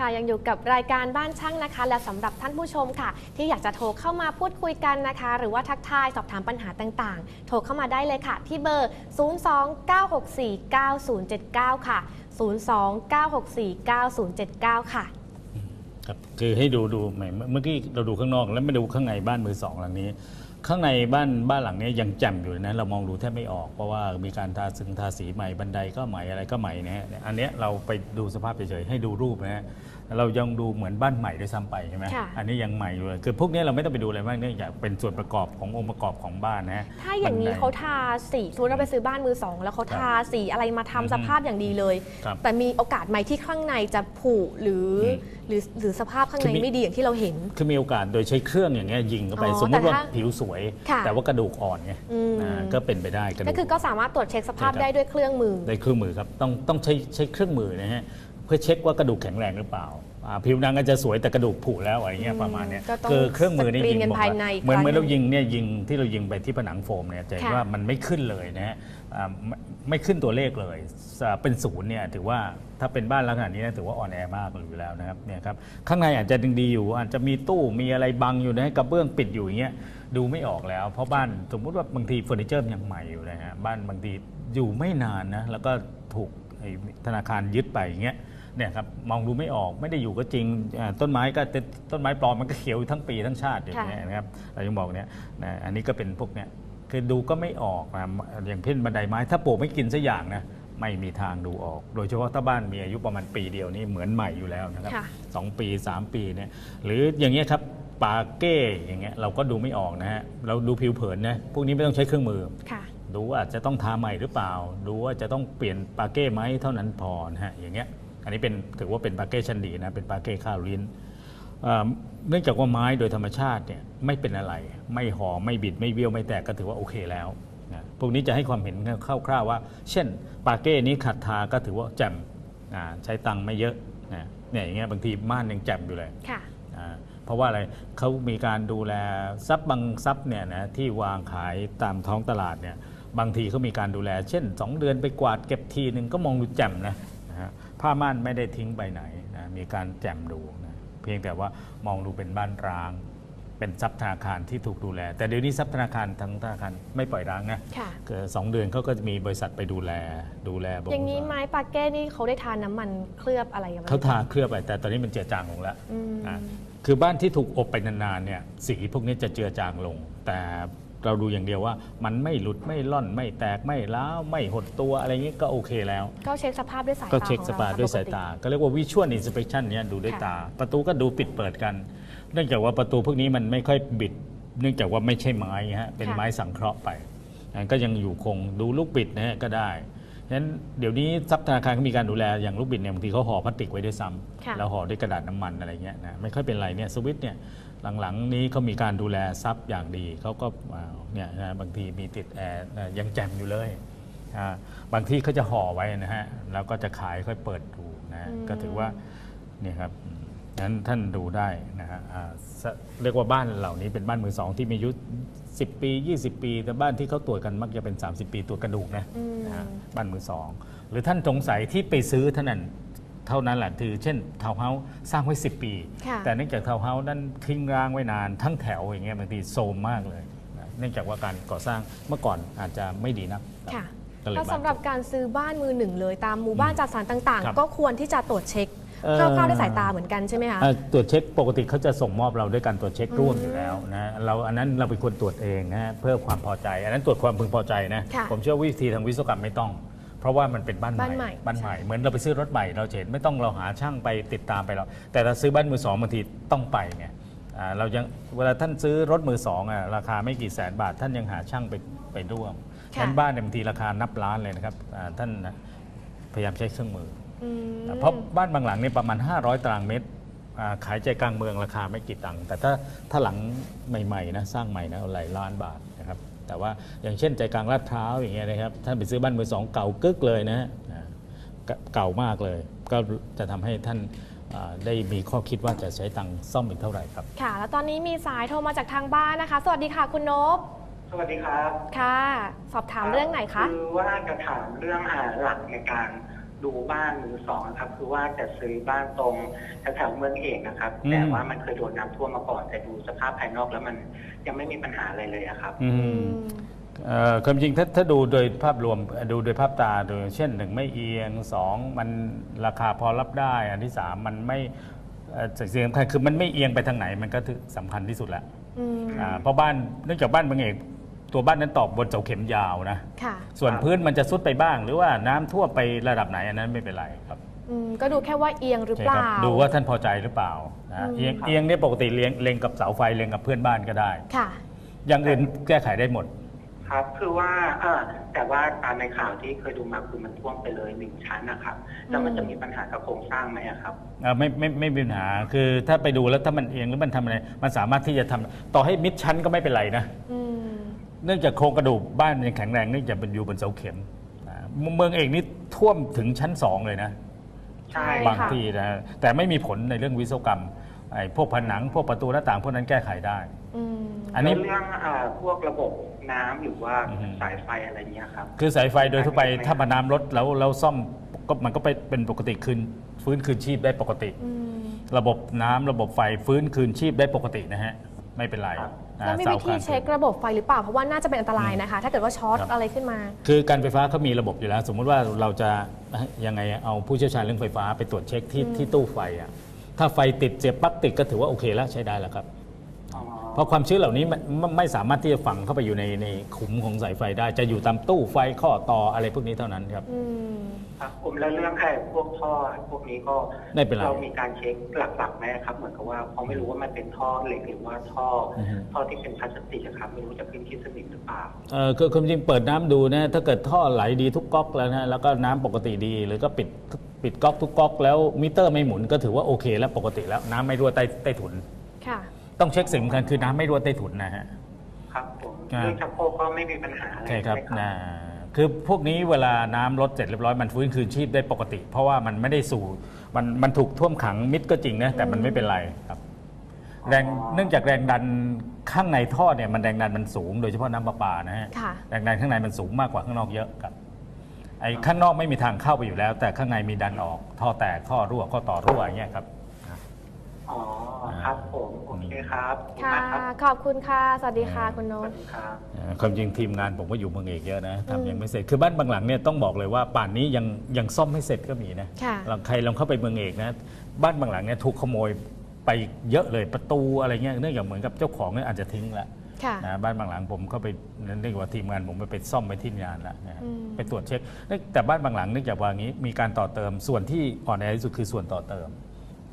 ค่ะยังอยู่กับรายการบ้านช่างนะคะ และสำหรับท่านผู้ชมค่ะ ที่อยากจะโทรเข้ามาพูดคุยกันนะคะ หรือว่าทักทายสอบถามปัญหาต่าง ๆ โทรเข้ามาได้เลยค่ะ ที่เบอร์ 029649079 ค่ะ 029649079 ค่ะครับคือให้ดูดูแหมเมื่อกี้เราดูข้างนอกแล้วไม่ดูข้างในบ้านมือสองหลังนี้ ข้างในบ้านบ้านหลังนี้ยังแจ่มอยู่เลยนะเรามองดูแทบไม่ออก เพราะว่ามีการทาซึงทาสีใหม่บันไดก็ใหม่อะไรก็ใหม่นะฮะอันเนี้ยเราไปดูสภาพเฉยๆให้ดูรูปนะฮะ เรายังดูเหมือนบ้านใหม่ด้วยซ้ำไปใช่ไหมค่ะอันนี้ยังใหม่อยู่เลยคือพวกเนี้ยเราไม่ต้องไปดูอะไรมากเนื่องจากเป็นส่วนประกอบขององค์ประกอบของบ้านนะฮะถ้าอย่างนี้บัไดเขาทาสีสมมติเราไปซื้อบ้านมือสอง แล้วเขาทาสีอะไรมาทำอืมสภาพอย่างดีเลยครับแต่มีโอกาสไหมที่ข้างในจะผุหรืออมหรือหรือสภาพข้างคือในมีไม่ดีอย่างที่เราเห็น คือมีโอกาสโดยใช้เครื่องอย่างเงี้ยยิงเข้าไปอ๋อสมมติว่าแต่ถ้าผิวสวยค่ะแต่ว่ากระดูกอ่อนไงอืมอ่าก็เป็นไปได้กระดูก็กคือก็สามารถตรวจเช็คสภาพใช่ครับได้ด้วยเครื่องมือได้เครื่องมือครับต้องต้องใช้ใช้เครื่องมือนะฮะเพื่อเช็คว่ากระดูกแข็งแรงหรือเปล่าอ่าผิวหนังอาจจะสวยแต่กระดูกผุแล้วอะไรเงี้ยอืมประมาณเนี้ยก็ต้องคือเครื่องมือนี่สกรีนยิงกันบอกภายว่าในอีกเหมือนครั้งเหมือนเราหนึ่งยิงเนี่ยยิงที่เรายิงไปที่ผนังโฟมเนี่ยจะเห็นค่ะ ว่ามันไม่ขึ้นเลยนะฮะอ่าไม่ไม่ขึ้นตัวเลขเลยอ่าเป็นศูนย์เนี่ยถือว่าถ้าเป็นบ้านลักษณะนี้นะถือว่าอ่อนแอมากอยู่แล้วนะครับเนี่ยครับข้างในอาจจะยังดีอยู่ อาจจะมีตู้มีอะไรบังอยู่นะกระเบื้องปิดอยู่อย่างเงี้ยดูไม่ออกแล้ว เพราะบ้านสมมุติว่าบางทีเฟอร์นิเจอร์มันยังใหม่อยู่นะฮะบ้านบางทีอยู่ไม่นานนะแล้วก็ถูกไอ้ธนาคารยึดไปอย่างเงี้ย เนี่ยครับมองดูไม่ออกไม่ได้อยู่ก็จริงอ่าต้นไม้ก็ต้นต้นไม้ปลอมมันก็เขียวอยู่ทั้งปีทั้งชาติอย่างเงี้ยนะครับเรายังบอกเนี่ยนะอันนี้ก็เป็นพวกเนี้ยคือดูก็ไม่ออกนะอย่างเช่นบันไดไม้ ถ้าปลูกไม่กินสักอย่างนะไม่มีทางดูออก โดยเฉพาะถ้าบ้านมีอายุประมาณปีเดียวนี่เหมือนใหม่อยู่แล้วนะครับค่ะสองปี 3 ปีเนี่ยหรืออย่างเงี้ยครับปาเก้อย่างเงี้ยเราก็ดูไม่ออกนะฮะเราดูผิวเผินนะพวกนี้ไม่ต้องใช้เครื่องมือค่ะดูว่าจะต้องทาใหม่หรือเปล่า ดูว่าจะต้องเปลี่ยนปาเก้ไหมเท่านั้นพอนะฮะอย่างเงี้ย อันนี้เป็นถือว่าเป็นปาเก้ชั้นดีนะเป็นปาเก้ข้าวลิ้นเอ่อเนื่องจากว่าไม้โดยธรรมชาติเนี่ยไม่เป็นอะไร ไม่ห่อไม่บิดไม่เบี้ยวไม่แตกก็ถือว่าโอเคแล้วนะพวกนี้จะให้ความเห็นคร่าวๆว่า เช่น ปาเก้นี้ขัดทาก็ถือว่าแจ่มอ่าใช้ตังค์ไม่เยอะนะเนี่ยอย่างเงี้ยบางทีม่านยังแจ่มอยู่เลยค่ะอ่าเพราะว่าอะไรเขามีการดูแลทรัพย์บางทรัพย์เนี่ยนะที่วางขายตามท้องตลาดเนี่ยบางทีเขามีการดูแล เช่น 2 เดือนไปกวาดเก็บทีหนึ่งก็มองดูแจ่มนะนะฮะ ผ้าม่านไม่ได้ทิ้งไปไหนนะมีการแจ่มดูนะเพียงแต่ว่ามองดูเป็นบ้านร้าง เป็นทรัพย์ธนาคารที่ถูกดูแล แต่เดี๋ยวนี้ทรัพย์ธนาคารทั้งธนาคารไม่ปล่อยร้างนะค่ะคือสองเดือนเขาก็จะมีบริษัทไปดูแลดูแลบำรุอย่างนี้ไม้ปาเก้นี่เขาได้ทานน้ำมันเคลือบอะไรกันไหมเขาทาเคลือบไปแต่ตอนนี้มันเจือจางลงแล้วอืมอะคือบ้านที่ถูกอบไปนานๆเนี่ยสีพวกนี้จะเจือจางลง แต่ เราดูอย่างเดียวว่า มันไม่หลุดไม่ล่อนไม่แตกไม่ร้าวไม่หดตัวอะไรเงี้ยก็โอเคแล้ว ก็เช็คสภาพด้วยสายตาก็เช็คของสรปาด้วยสายปกตา ก็เรียกว่าวิชวลอินสเป t ชันเนี่ยดูด้วยค่ะตา ประตูก็ดูปิดเปิดกัน เนื่องจากว่าประตูพวกนี้มันไม่ค่อยบิด เนื่องจากว่าไม่ใช่ไม้ฮะเป็นไม้สังเคราะห์ไปอันก็ยังอยู่คงดูลูกบิดนะฮะก็ได้ ฉะนั้นเดี๋ยวนี้ทรัพย์ธนาคารเขามีการดูแลอย่างลูกบิดเนี่ยบางทีเขาห่อพลาสติกไว้ด้วยซ้ค่ะำแล้วห่อด้วยกระดาษน้ำมันอะไรเงี้ยนะไม่ค่อยเป็นไรเนี่ยสวิตช์เนี่ยหลังๆนี้เขามีการดูแลทรัพย์อย่างดีเขาก็อ่าเนี่ยนะบางทีมีติดแอร์นะยังแจ่มอยู่เลยอ่าบางที่เขาจะห่อไว้นะฮะแล้วก็จะขายค่อยเปิดดูนะฮะอืมก็ถือว่าเนี่ยครับอืมนั้นท่านดูได้นะฮะอ่าส เรียกว่าบ้านเหล่านี้เป็นบ้านมือสองที่มีอายุ10 ปี 20 ปี แต่บ้านที่เขาตรวจกันมักจะเป็น 30 ปีตรวจกระดูกนะอืมนะฮะบ้านมือสองหรือท่านสงสัยที่ไปซื้อเท่านั้นเท่านั้นแหละคือเช่นทาวน์เฮาส์สร้างไว้ 10 ปี ค่ะ แต่เนื่องจากทาวน์เฮาส์นั้นทิ้งร้างไว้นานทั้งแถวอย่างเงี้ยบางทีโทรมมากเลยนะเนื่องจากว่าการก่อสร้างเมื่อก่อนอาจจะไม่ดีนักค่ะ ก็เลยแล้วบาดสำหรับการซื้อบ้านมือหนึ่งเลยตามหมู่บ้านจัดสรรต่างครับ ๆ ก็ควรที่จะตรวจเช็คเอ่อ คร่าวๆด้วยสายตาเหมือนกันใช่ไหมคะเอ่อตรวจเช็คปกติเขาจะส่งมอบเราด้วยการตรวจเช็คร่วมอยู่แล้วนะเราอันนั้นเราเป็นคนตรวจเองนะฮะเพื่อความพอใจ อันนั้นตรวจความพึงพอใจนะค่ะผมเชื่อวิธีทางวิศวกรรมไม่ต้องเพราะว่ามันเป็นบ้านใหม่บ้านใหม่บ้านใหม่เหมือนเราไปซื้อรถใหม่เราจะเห็นไม่ต้องเราหาช่างไปติดตามไปเราแต่ถ้าซื้อบ้านมือสองบางทีต้องไปไงอ่าเรายังเวลาท่านซื้อรถมือสองอะราคาไม่กี่แสนบาท ท่านยังหาช่างไปไปร่วมค่ะฉะนั้นบ้านเนี่ยบางทีราคานับล้านเลยนะครับอ่าท่านนะพยายามใช้เครื่องมืออืม เพราะบ้านบางหลังเนี่ยประมาณ 500 ตารางเมตรอ่าขายใจกลางเมืองราคาไม่กี่ตังค์แต่ถ้าถ้าหลังใหม่ๆนะสร้างใหม่นะหลายล้านบาทนะครับแต่ว่าอย่างเช่นใจกลางลาดพร้าวอย่างเงี้ยนะครับท่านไปซื้อบ้านมือสองเก่ากึกเลยนะฮะอ่าเก่าเก่ามากเลย ก็จะทำให้ท่านอ่าได้มีข้อคิดว่าจะใช้ตังค์ซ่อมอีกเท่าไหร่ครับ ค่ะ แล้วตอนนี้มีสายโทรมาจากทางบ้านนะคะ สวัสดีค่ะคุณนพสวัสดีครับ ค่ะ สอบถามเรื่องไหนคะ คือว่าจะถามเรื่องอ่าหลักในการ ดูบ้านมือสองนะครับ คือว่าจะซื้อบ้านตรงแถวๆเมืองเอกนะครับ อืม แต่ว่ามันเคยโดนน้ำท่วมมาก่อนแต่ดูสภาพภายนอกแล้วมันยังไม่มีปัญหาอะไรเลยอะครับ อือืมมเอ่อความจริงถ้าถ้าดูโดยภาพรวมดูโดยภาพตาโดยเช่นหนึ่งไม่เอียงสองมันราคาพอรับได้ อันที่สามมันไม่เอ่อสิ่งสำคัญคือมันไม่เอียงไปทางไหนมันก็ถือสำคัญที่สุดแล้ว อืม อ่าเพราะบ้านเนื่องจากบ้านบางเอก ตัวบ้านนั้นตอบบนเสาเข็มยาวนะ ค่ะส่วนครับพื้นมันจะซุดไปบ้าง หรือว่าน้ำท่วมไประดับไหนอันนั้นไม่เป็นไรครับอืมก็ดูแค่ว่าเอียงหรือใช่เปครัล่าดูว่าท่านพอใจหรือเปล่านะอืมเอียงเอียงเนี่ยปกติเลียงเล็งกับเสาไฟเล็งกับเพื่อนบ้านก็ได้ ค่ะ อย่างอื่นแก้ไขได้หมด ครับ คือว่าเออแต่ว่าตามในข่าวที่เคยดูมาคือมันท่วมไปเลยหนึ่งชั้นนะครับ แล้วมันจะมีปัญหากับโครงสร้างไหมอะครับเอ่อไม่ไม่ไม่มีปัญหาคือถ้าไปดูแล้วถ้ามันเอียงหรือมันทำอะไร มันสามารถที่จะทำต่อให้มิดชั้นก็ไม่เป็นไรนะ อืม เนื่องจากโครงกระดูกบ้านมันยังแข็งแรงเนื่องจากเป็นอยู่บนเสาเข็มอ่าเมืองเอกนี่ท่วมถึงชั้นสองเลยนะ ใช่บางค่ะ ที่นะแต่ไม่มีผลในเรื่องวิศวกรรมไอ้พวกผนังพวกประตูหน้าต่างพวกนั้นแก้ไขได้ อืมอันนี้ แล้วเรื่องอ่าพวกระบบน้ำหรือว่าอือฮึ สายไฟอะไรเงี้ยครับ คือสายไฟโดยทั่วไปอันนี้ไม่ถ้ามาน้ำลดแล้วแล้วซ่อมก็มันก็ไปเป็นปกติคืนฟื้นคืนชีพได้ปกติ อืม ระบบน้ำระบบไฟฟื้นคืนชีพได้ปกตินะฮะ ไม่เป็นไรนะ แล้วมีเสาวิธีคานเช็คระบบไฟหรือเปล่า เพราะว่าน่าจะเป็นอันตรายนะคะ ถ้าเกิดว่าช็อตครับอะไรขึ้นมา คือการไฟฟ้าเขามีระบบอยู่แล้ว สมมุติว่าเราจะยังไงเอาผู้เชี่ยวชาญเรื่องไฟฟ้าไปตรวจเช็คที่ที่ตู้ไฟอะถ้าไฟติดเสียบปลั๊กติดก็ถือว่าโอเคแล้วใช้ได้แล้วครับอ๋อ เพราะความชื้นเหล่านี้มันไม่ไม่สามารถที่จะฝังเข้าไปอยู่ในในขุมของสายไฟได้ จะอยู่ตามตู้ไฟข้อต่ออะไรพวกนี้เท่านั้นครับอืมครับผมแล้วเรื่องไอ้พวกท่อพวกนี้ก็ไม่เป็นไรเรามีการเช็คหลักๆไหมครับ เหมือนกับว่าเขาไม่รู้ว่ามันเป็นท่อเหล็กหรือว่าท่อออฮึท่อที่เป็นพลาสติกอะครับไม่รู้จะขึ้นที่สนิมหรือเปล่าเออคือความจริงเปิดน้ำดูนะถ้าเกิดท่อไหลดีทุกก๊อกแล้วนะแล้วก็น้ำปกติดีหรือก็ปิดปิดก๊อกทุกก๊อกแล้วมิเตอร์ไม่หมุนก็ถือว่าโอเค แล้วปกติแล้วน้ำไม่รั่วใต้ใต้ถุนค่ะ ต้องเช็คสิ่งสำคัญคือน้ำไม่รั่วใต้ถุนนะฮะ ครับผมครับ เรื่องชักโครกก็ไม่มีปัญหาอะไรใช่ครับไหมนะคือพวกนี้เวลาน้ำลดเสร็จเรียบร้อยมันฟื้นคืนชีพได้ปกติ เพราะว่ามันไม่ได้สู่มันมันถูกท่วมขังมิดก็จริงนะแต่มันไม่เป็นไรครับ แรงเนื่องจากแรงดันข้างในท่อเนี่ยมันแรงดันมันสูง โดยเฉพาะน้ำประปานะฮะค่ะ แรงดันข้างในมันสูงมากกว่าข้างนอกเยอะครับไอ้ข้างนอกไม่มีทางเข้าไปอยู่แล้ว แต่ข้างในมีดันออกท่อแตกท่อรั่วข้อต่อรั่วอย่างเงี้ยครับ อ๋อครับผมโอเคครับขอบณค่ะมากรับขอบคุณค่ะ สวัสดีค่ะคุณนสวัพ สดีครับ เอ่อความจริงทีมงานผมก็อยู่เมืองเอกเยอะนะอืมทำยังไม่เสร็จคือบ้านบางหลังเนี่ยต้องบอกเลยว่าป่านนี้ยังยังซ่อมไม่เสร็จก็มีนะค่ะลองใครลองเข้าไปเมืองเอกนะบ้านบางหลังเนี่ยถูกขโมยไปเยอะเลยประตูอะไรเงี้ยเนื่องจากเหมือนกับเจ้าของเนี่ยอาจจะทิ้งละค่ะนะบ้านบางหลังผมเข้าไปนั่นเรียกว่าทีมงานผมไปไปซ่อมไปที่งานละนะฮะอืม ไปตรวจเช็คแต่บ้านบางหลังเนื่องจากว่างี้มีการต่อเติมส่วนที่อ่อนแอที่สุดคือส่วนต่อเติม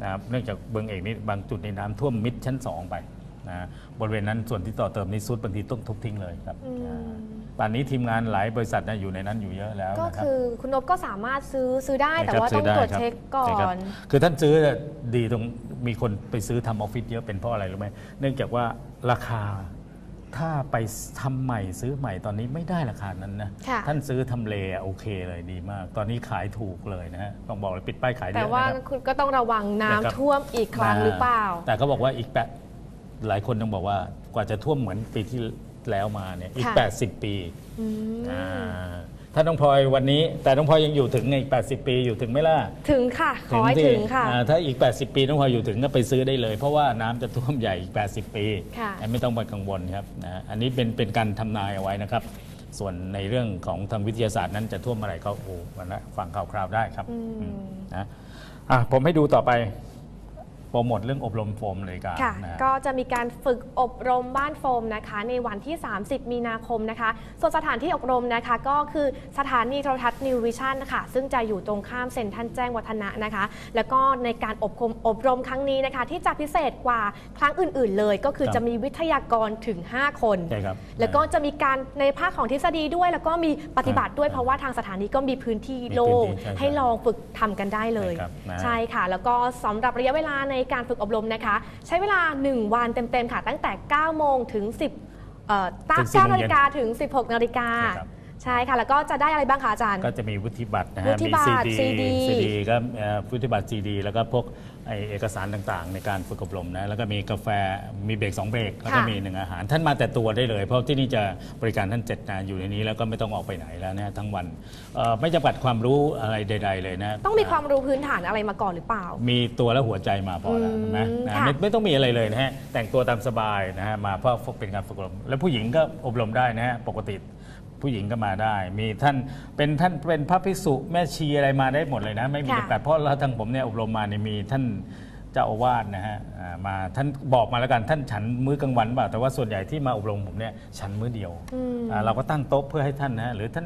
นะครับเนื่องจากเมืองเอกนี่บางจุดในน้ำท่วมมิดชั้นสองไปนะบริเวณนั้นส่วนที่ต่อเติมนี่ซุดบางทีต้องทุบทิ้งเลยครับอืม อ่าป่านนี้ทีมงานหลายบริษัทนะอยู่ในนั้นอยู่เยอะแล้วก็นะครับ คือคุณนพก็สามารถซื้อซื้อได้ใช่แต่ครับว่าซื้ต้องได้ตรวจครับเช็คก่อใช่ครับน คือท่านซื้อเนี่ยดีตรงมีคนไปซื้อทำออฟฟิศเยอะเป็นเพราะอะไรรู้ไหมเนื่องจากว่าราคา ถ้าไปทำใหม่ซื้อใหม่ตอนนี้ไม่ได้ราคานั้นนะค่ะท่านซื้อทำเลอะโอเคเลยดีมาก ตอนนี้ขายถูกเลยนะฮะต้องบอกเลยปิดป้ายขายเยแต่อะว่านะครับคุณก็ต้องระวังน้ำนะครับท่วมอีกครั้งหรือเปล่า แต่เขาบอกว่าอีกแปดหลายคนต้องบอกว่ากว่าจะท่วมเหมือนปีที่แล้วมาเนี่ยอีกค่ะ80 ปีอืมอ่า ถ้าน้องพลอยวันนี้ แต่น้องพลอยยังอยู่ถึงไงอีก 80 ปีอยู่ถึงไหมล่ะถึงค่ะ ขอให้ที่ถึงค่ะ อ่าถ้าอีก 80 ปีน้องพลอยอยู่ถึงก็ไปซื้อได้เลย เพราะว่าน้ำจะท่วมใหญ่อีก 80 ปีค่ะ ไม่ต้องไปกังวลครับนะอันนี้เป็นเป็นการทำนายเอาไว้นะครับ ส่วนในเรื่องของทางวิทยาศาสตร์นั้นจะท่วมเมื่อไหร่ก็โอ้วันละฟังข่าวคราวได้ครับอืมอืมนะอะผมให้ดูต่อไปโป รโมทเรื่องอบรมโฟมเลยกันค่ะ นะ ก็จะมีการฝึกอบรมบ้านโฟมนะคะ ในวันที่ 30 มีนาคมนะคะ ส่วนสถานที่อบรมนะคะ ก็คือสถานีโทรทัศน์นิววิชั่นค่ะ ซึ่งจะอยู่ตรงข้ามเซ็นทรัลแจ้งวัฒนะนะคะ แล้วก็ในการอบรมอบรมครั้งนี้นะคะ ที่จะพิเศษกว่าครั้งอื่น ๆ เลย ก็คือครับ จะมีวิทยากรถึง 5 คน ใช่ครับ แล้วก็จะมีการในภาคของทฤษฎีด้วย แล้วก็มีปฏิบัติด้วยครับเพราะว่าทางสถานีก็มีพื้นที่มีพื้นที่โล่งใช่ให้ลองฝึกทำกันได้เลย ใช่ครับนะ ใช่ค่ะ แล้วก็สำหรับระยะเวลาในการฝึกอบรมนะคะ ใช้เวลา 1 วันเต็ม ๆ ค่ะ ตั้งแต่ 9 โมงถึง 10เอ่อตั้งถึง10 9นาฬิกาถึง 16 นาฬิกาใช่ครับใใช่ค่ะ แล้วก็จะได้อะไรบ้างคะอาจารย์ ก็จะมีวุฒิบัตรนะวุฮะฒิมีบัซีตรดี CD ซีดีก็เอ่อวุฒิบัตรซีดี แล้วก็พวก ไอเอกสารต่างๆ ในการฝึกอบรมนะ แล้วก็มีกาแฟมีเบรกสองเบรกแล้วก็ค่ะมีหนึ่งอาหาร ท่านมาแต่ตัวได้เลย เพราะที่นี่จะบริการท่านเจ็ดนะอยู่ในนี้แล้วก็ไม่ต้องออกไปไหนแล้วนะทั้งวันเอ่อไม่จำกัดความรู้อะไรใด ๆ เลยนะต้องมีความรู้พื้นฐานอะไรมาก่อนหรือเปล่า มีตัวและหัวใจมาพอแล้วอืมเห็นไหมนะค่ะ ไม่ไม่ต้องมีอะไรเลยนะฮะแต่งตัวตามสบายนะฮะมาเพื่อเป็นการฝึกอบรม แล้วผู้หญิงก็อบรมได้นะฮะปกติ ผู้หญิงก็มาได้ มีท่านเป็นท่านเป็นพระภิกษุแม่ชีอะไรมาได้หมดเลยนะ ไม่มีค่ะ จำกัดเพราะเราทางผมเนี่ยอบรมมาเนี่ยมีท่านเจ้าอาวาสนะฮะอ่ามาท่านบอกมาแล้วกันท่านฉันมื้อกลางวันเปล่าแต่ว่าส่วนใหญ่ที่มาอบรมผมเนี่ยฉันมื้อเดียวอืม อ่าเราก็ตั้งโต๊ะเพื่อให้ท่านนะฮะหรือท่าน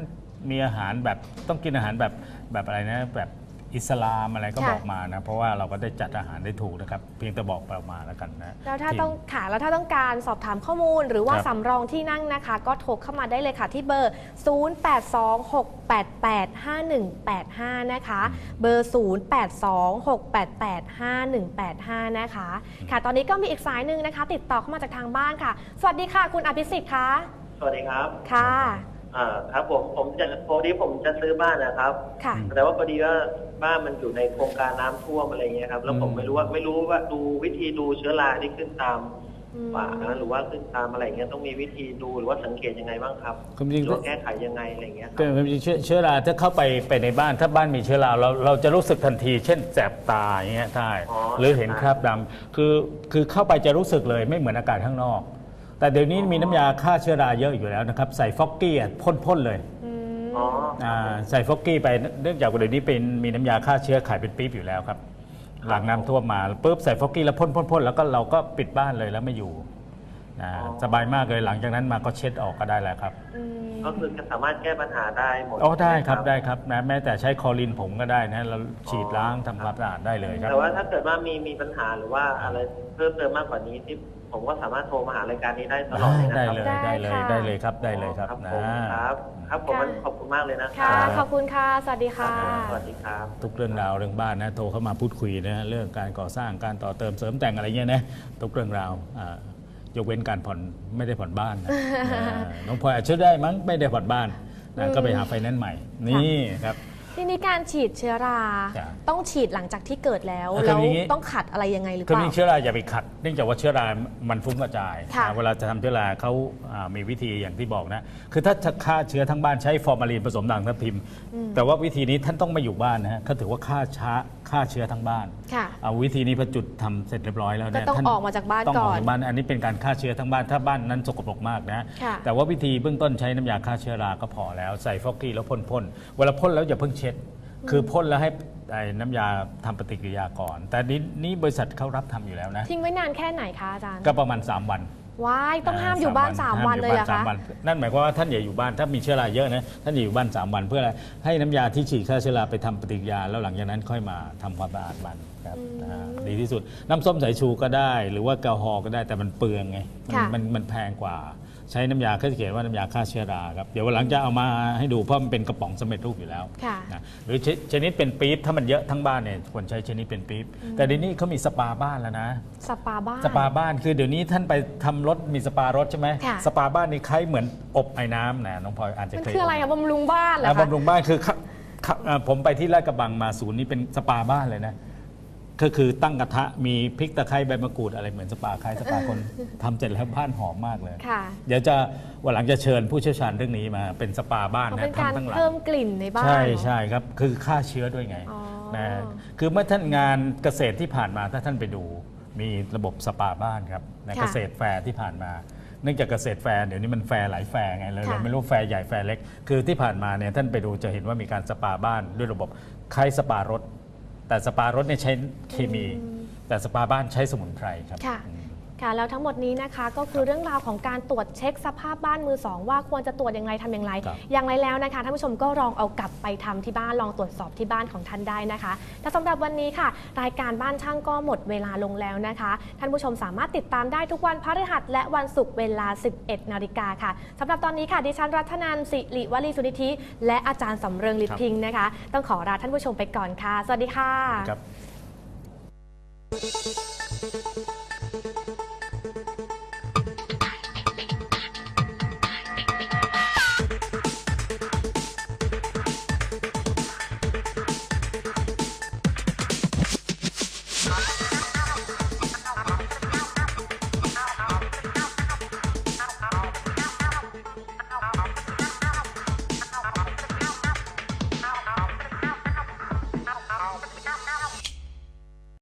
มีอาหารแบบต้องกินอาหารแบบแบบอะไรนะแบบ อิสลามอะไรก็ค่ะ บอกมานะ เพราะว่าเราก็ได้จัดอาหารได้ถูกนะครับ เพียงแต่บอกประมาณแล้วกันนะ แล้วถ้าทีมต้องค่ะแล้วถ้าต้องการสอบถามข้อมูล หรือว่าครับสำรองที่นั่งนะคะ ก็โทรเข้ามาได้เลยค่ะที่เบอร์ 0826885185 นะคะ เบอร์ 0826885185 นะคะ ค่ะ ตอนนี้ก็มีอีกสายหนึ่งนะคะ ติดต่อเข้ามาจากทางบ้านค่ะ สวัสดีค่ะ คุณอภิสิทธิ์คะสวัสดีครับ ค่ะ อ่าครับผมผมจะพอดีผมจะซื้อบ้านนะครับ ค่ะ แต่ว่าพอดีว่าบ้านมันอยู่ในโครงการน้ำท่วมอะไรเงี้ยครับ แล้วผมอืม ไม่รู้ว่าไม่รู้ว่าดูวิธีดูเชื้อราที่ขึ้นตามอืมฝาหรือว่าขึ้นตามอะไรเงี้ยต้องมีวิธีดูหรือว่าสังเกตยังไงบ้างครับความหจริงรือว่าแก้ไขยังไงอะไรเงี้ยคก็รับความจริงเชื้อเชื้อราถ้าเข้าไปไปในบ้านถ้าบ้านมีเชื้อราเราเราจะรู้สึกทันที เช่นแสบตาอย่างเงี้ยใช่อ๋อหรือเห็นคราบดำคือคือเข้าไปจะรู้สึกเลยไม่เหมือนอากาศข้างนอก แต่เดี๋ยวนี้มีน้ำยาฆ่าเชื้อราเยอะอยู่แล้วนะครับ ใส่ฟอกกี้อะพ่นๆเลยอืมอ๋ออ่าใส่ฟอกกี้ไปเนื่องจากว่าเดี๋ยวนี้เป็นมีน้ำยาฆ่าเชื้อขายเป็นปี๊บอยู่แล้วครับ หลังน้ำท่วมมาปุ๊บใส่ฟอกกี้แล้วพ่นพ่นพ่นแล้วก็เราก็ปิดบ้านเลยแล้วไม่อยู่อ่าอ๋อสบายมากเลยหลังจากนั้นมาก็เช็ดออกก็ได้แล้วครับ อืมก็คือจะสามารถแก้ปัญหาได้หมดอ๋อได้ครับใช่หมได้ครับนะแม้แต่ใช้คลอรินผงก็ได้นะเราฉีดล้างทำความสะอาดได้เลยครับ แต่ว่าถ้าเกิดว่ามีมีปัญหาหรือว่าอะไรเพิ่มเติมมากกว่านี้ที่ ผมก็สามารถโทรมาหารายการนี้ได้ตลอดเลยนะได้ครับเลยได้ได้เลยค่ะได้เลยครับได้เลยครับครับนะ ผมครับครับผมค่ะขอบคุณมากเลยนะคค่ะรับขอบคุณค่ะ สวัสดีค่ะ สวัสดีครับ ทุกเรื่องราวเรื่องบ้านนะโทรเข้ามาพูดคุยนะเรื่องการก่อสร้างการต่อเติมเสริมแต่งอะไรเงี้ยนะทุกเรื่องราวอ่ายกเว้นการผ่อนไม่ได้ผ่อนบ้านนะ อ่าน้องพลอยอาจจะได้มั้งไม่ได้ผ่อนบ้านนะก็ไปหาไฟแนนซ์ใหม่นี่ครับ ทีนี้การฉีดเชื้อรา จ้ะต้องฉีดหลังจากที่เกิดแล้ว อะแล้วคืออย่างนี้ ต้องขัดอะไรยังไงหรือคืเปอล่า มีเชื้อราอย่าไปขัด เนื่องจากว่าเชื้อรา มันฟุ้งกระจายค่ะนะเวลาจะทำเชื้อราเขาอ่ามีวิธีอย่างที่บอกนะ คือถ้าจะฆ่าเชื้อทั้งบ้านใช้ฟอร์มาลีนผสมด่างทับทิม แต่ว่าวิธีนี้ท่านต้องไม่อยู่บ้านนะฮะเขาถือว่าฆ่าช้าฆ่าเชื้อทั้งบ้านค่ะ เอาวิธีนี้พอจุดทำเสร็จเรียบร้อยแล้วเนี่ยก็ต้องท่นออกมาจากบ้านต้องออกก่อนจากบ้าน อันนี้เป็นการฆ่าเชื้อทั้งบ้าน ถ้าบ้านนั้นสกปรกมากนะ ค่ะ แต่ว่าวิธีเบื้องต้นใช้น้ำยาฆ่าเชื้อราก็พอแล้ว ใส่ฟอกกี้แล้วพ่นๆ เวลาพ่นแล้วอย่าเพิ่งเช็ด คือพ่นแล้วให้ไอ้น้ำยาทำปฏิกิริยาก่อน แต่นี้นี่บริษัทเขารับทำอยู่แล้วนะ ทิ้งไว้นานแค่ไหนคะอาจารย์ก็ประมาณ 3 วันว้ายต้องห้ามอยู่บ้าน 3 วันเลยเหรอห้ามคะ บ้านสามวันนั่นหมายความว่าท่านอย่าอยู่บ้านถ้ามีเชื้อราเยอะนะท่านอย่าอยู่บ้าน 3 วันเพื่ออะไรให้น้ำยาที่ฉีดฆ่าเชื้อราไปทำปฏิกิริยา แล้วหลังจากนั้นค่อยมาทำความสะอาดมันครับอ่าดีที่สุดน้ำส้มสายชูก็ได้ หรือว่าแอลกอฮอล์ก็ได้แต่มันเปลืองไงมันค่ะมันมันแพงกว่า ใช้น้ำยาเขาจะเขียนว่าน้ำยาฆ่าเชื้อราครับเดี๋ยววันหลังจะเอามาให้ดูเพราะมันเป็นกระป๋องสำเร็จรูปอยู่แล้วค่ะ นะหรือชชนิดเป็นปี๊บถ้ามันเยอะทั้งบ้านเนี่ยควรใช้ชนิดเป็นปี๊บแต่เดี๋ยวนี้เขามีสปาบ้านแล้วนะ สปาบ้าน สปาบ้านคือเดี๋ยวนี้ท่านไปทำรถมีสปารถใช่ไหมค่ะ สปาบ้านนี่คล้ายเหมือนอบไอ้น้ำนะน้องพลอยอาจจะมันเคยคืออะไรอะบำรุงบ้านเหรออ่าคะ บำรุงบ้านคือเข้าเข้าอ่าผมไปที่ลาดกระบังมาศูนย์นี้เป็นสปาบ้านเลยนะ ก็คือตั้งกระทะมีพริกตะไคร้ใบมะกรูดอะไรเหมือนสปาคล้ายสปาคน ทำเสร็จแล้วบ้านหอมมากเลย ค่ะเดี๋ยวจะวันหลังจะเชิญผู้เชี่ยวชาญเรื่องนี้มาเป็นสปาบ้านมันนะเป็นการทำทั้งหลัง เพิ่มกลิ่นในบ้านใช่เหรอ ใช่ครับ คือฆ่าเชื้อด้วยไงอ๋อนะคือเมื่อท่านงานเกษตรที่ผ่านมาถ้าท่านไปดู มีระบบสปาบ้านครับในค่ะเกษตรแฟร์ที่ผ่านมา เนื่องจากเกษตรแฟร์เดี๋ยวนี้มันแฟร์หลายแฟร์ไงเลยค่ะ เราไม่รู้แฟร์ใหญ่แฟร์เล็ก คือที่ผ่านมาเนี่ยท่านไปดูจะเห็นว่ามีการสปาบ้านด้วยระบบคล้ายสปารถ แต่สปารถเนี่ยใช้เคมี แต่สปาบ้านใช้สมุนไพรครับ ค่ะ อืม ค่ะแล้วทั้งหมดนี้นะคะก็คือเรื่องราวของการตรวจเช็คสภาพบ้านมือสองว่าควรจะตรวจอย่างไรทำอย่างไร ครับอย่างไรแล้วนะคะท่านผู้ชมก็ลองเอากลับไปทำที่บ้านลองตรวจสอบที่บ้านของท่านได้นะคะแต่สำหรับวันนี้ค่ะ รายการบ้านช่างก็หมดเวลาลงแล้วนะคะ ท่านผู้ชมสามารถติดตามได้ทุกวันพฤหัสและวันศุกร์เวลา 11 นาฬิกาค่ะสำหรับตอนนี้ค่ะดิฉันรัตนันสิริวลีสุนิธิและอาจารย์สำเริงฤทธิ์พิงค์นะคะ ต้องขอลาท่านผู้ชมไปก่อนค่ะ สวัสดีค่ะ ครับ